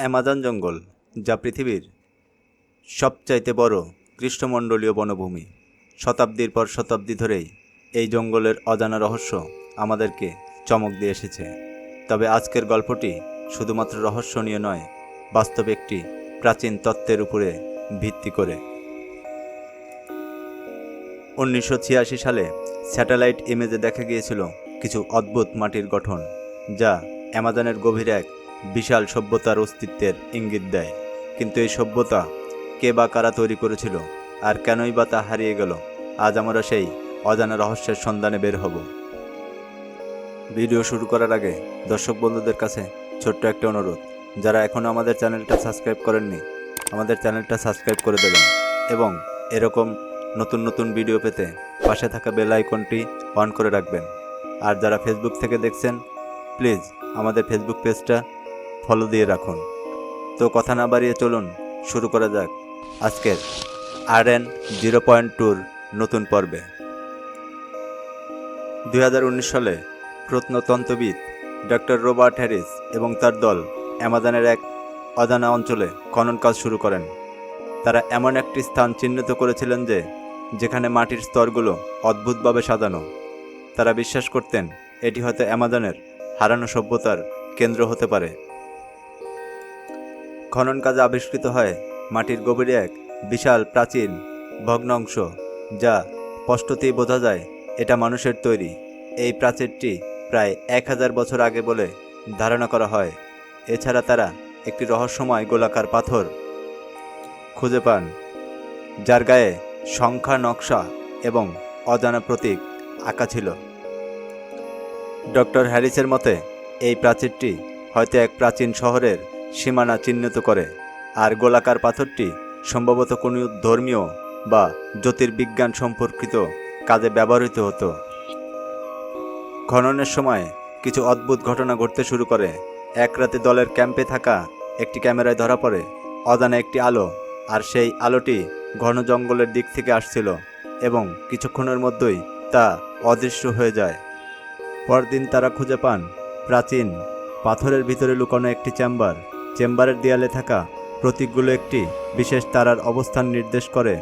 Amazon জঙ্গল, যা পৃথিবীর সবচাইতে বড় গ্রীষ্মমণ্ডলীয় বনভূমি। শতাব্দীর পর শতাব্দী ধরেই এই জঙ্গলের অজানা রহস্য আমাদেরকে চমক দিয়ে এসেছে। তবে আজকের গল্পটি শুধুমাত্র রহস্য নিয়ে নয়, বাস্তব একটি প্রাচীন তত্ত্বের উপরে ভিত্তি করে। উনিশশো ছিয়াশি সালে স্যাটেলাইট ইমেজে দেখা গিয়েছিল কিছু অদ্ভুত মাটির গঠন, যা অ্যামাজনের গভীর এক বিশাল সভ্যতার অস্তিত্বের ইঙ্গিত দেয়। কিন্তু এই সভ্যতা কে বা কারা তৈরি করেছিল আর কেনই বা তা হারিয়ে গেল, আজ আমরা সেই অজানা রহস্যের সন্ধানে বের হব। ভিডিও শুরু করার আগে দর্শক বন্ধুদের কাছে ছোট্ট একটা অনুরোধ। যারা এখনও আমাদের চ্যানেলটা সাবস্ক্রাইব করেননি, আমাদের চ্যানেলটা সাবস্ক্রাইব করে দেবেন এবং এরকম নতুন নতুন ভিডিও পেতে পাশে থাকা বেল আইকনটি অন করে রাখবেন। আর যারা ফেসবুক থেকে দেখছেন প্লিজ আমাদের ফেসবুক পেজটা ফলো দিয়ে রাখুন। তো কথা না বাড়িয়ে চলুন, শুরু করা যাক আজকের আর এন জিরো পয়েন্ট টুর নতুন পর্বে। দু হাজার উনিশ সালে প্রত্নতন্ত্রবিদ ডক্টর রবার্ট হ্যারিস এবং তার দল অ্যামাজনের এক অজানা অঞ্চলে খনন কাজ শুরু করেন। তারা এমন একটি স্থান চিহ্নিত করেছিলেন যে, যেখানে মাটির স্তরগুলো অদ্ভুতভাবে সাজানো। তারা বিশ্বাস করতেন, এটি হয়তো অ্যামাজনের হারানো সভ্যতার কেন্দ্র হতে পারে। খনন কাজে আবিষ্কৃত হয়। মাটির গভীরে এক বিশাল প্রাচীন ভগ্নাংশ, যা স্পষ্টতেই বোঝা যায় এটা মানুষের তৈরি। এই প্রাচীরটি প্রায় এক হাজার বছর আগে বলে ধারণা করা হয়। এছাড়া তারা একটি রহস্যময় গোলাকার পাথর খুঁজে পান, যার গায়ে সংখ্যা, নকশা এবং অজানা প্রতীক আঁকা ছিল। ডক্টর হ্যারিসের মতে, এই প্রাচীরটি হয়তো এক প্রাচীন শহরের সীমানা চিহ্নিত করে, আর গোলাকার পাথরটি সম্ভবত কোনো ধর্মীয় বা জ্যোতির্বিজ্ঞান সম্পর্কিত কাজে ব্যবহৃত হতো। খননের সময় কিছু অদ্ভুত ঘটনা ঘটতে শুরু করে। এক রাতে দলের ক্যাম্পে থাকা একটি ক্যামেরায় ধরা পড়ে, অজানা একটি আলো, আর সেই আলোটি ঘন জঙ্গলের দিক থেকে আসছিল এবং কিছুক্ষণের মধ্যেই তা অদৃশ্য হয়ে যায়। পরদিন তারা খুঁজে পান প্রাচীন পাথরের ভিতরে লুকানো একটি চেম্বার চেম্বারের দেয়ালে থাকা প্রতীকগুলো একটি বিশেষ তারার অবস্থান নির্দেশ করে।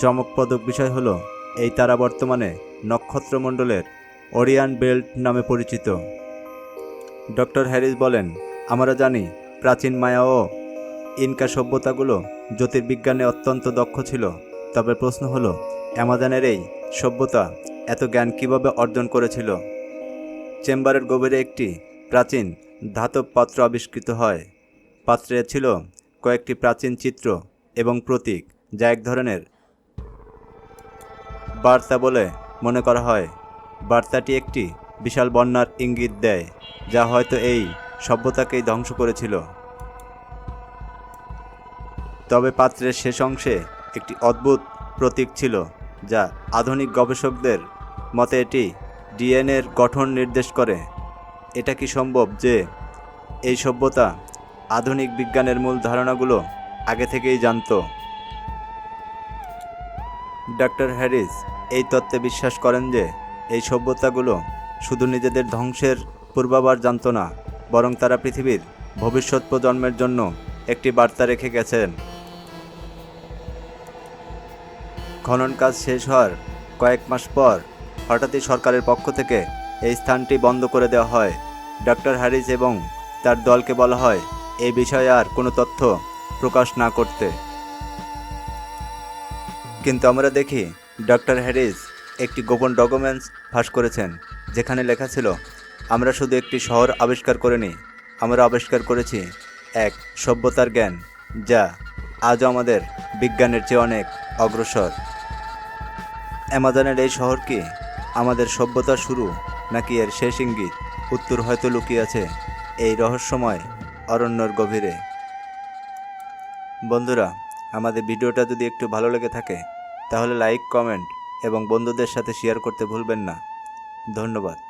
চমকপ্রদ বিষয় হলো, এই তারা বর্তমানে নক্ষত্রমণ্ডলের ওরিয়ান বেল্ট নামে পরিচিত। ডক্টর হ্যারিস বলেন, আমরা জানি প্রাচীন মায়া ও ইনকা সভ্যতাগুলো জ্যোতির্বিজ্ঞানে অত্যন্ত দক্ষ ছিল। তবে প্রশ্ন হলো, অ্যামাজনের এই সভ্যতা এত জ্ঞান কীভাবে অর্জন করেছিল? চেম্বারের গভীরে একটি প্রাচীন ধাতব পাত্র আবিষ্কৃত হয়। পাত্রে ছিল কয়েকটি প্রাচীন চিত্র এবং প্রতীক, যা এক ধরনের বার্তা বলে মনে করা হয়। বার্তাটি একটি বিশাল বন্যার ইঙ্গিত দেয়, যা হয়তো এই সভ্যতাকেই ধ্বংস করেছিল। তবে পাত্রের শেষ অংশে একটি অদ্ভুত প্রতীক ছিল, যা আধুনিক গবেষকদের মতে এটি ডিএনএর গঠন নির্দেশ করে। এটা কি সম্ভব যে এই সভ্যতা আধুনিক বিজ্ঞানের মূল ধারণাগুলো আগে থেকেই জানতো। ডক্টর হ্যারিস এই তত্ত্বে বিশ্বাস করেন যে, এই সভ্যতাগুলো শুধু নিজেদের ধ্বংসের পূর্বাভাস জানত না, বরং তারা পৃথিবীর ভবিষ্যৎ প্রজন্মের জন্য একটি বার্তা রেখে গেছেন। খনন কাজ শেষ হওয়ার কয়েক মাস পর হঠাৎই সরকারের পক্ষ থেকে এই স্থানটি বন্ধ করে দেওয়া হয়। ডক্টর হ্যারিস এবং তার দলকে বলা হয় এই বিষয়ে আর কোনো তথ্য প্রকাশ না করতে। কিন্তু আমরা দেখি ডক্টর হ্যারিস একটি গোপন ডকুমেন্টস ফাঁস করেছেন, যেখানে লেখা ছিল, আমরা শুধু একটি শহর আবিষ্কার করিনি, আমরা আবিষ্কার করেছি এক সভ্যতার জ্ঞান, যা আজও আমাদের বিজ্ঞানের চেয়ে অনেক অগ্রসর। অ্যামাজনের এই শহর কি আমাদের সভ্যতা শুরু, নাকি এর শেষ ইঙ্গিত উত্তর হয়তো লুকিয়ে আছে এই রহস্যময় অরণ্যর গভীরে। বন্ধুরা, আমাদের ভিডিওটা যদি একটু ভালো লেগে থাকে, তাহলে লাইক, কমেন্ট এবং বন্ধুদের সাথে শেয়ার করতে ভুলবেন না। ধন্যবাদ।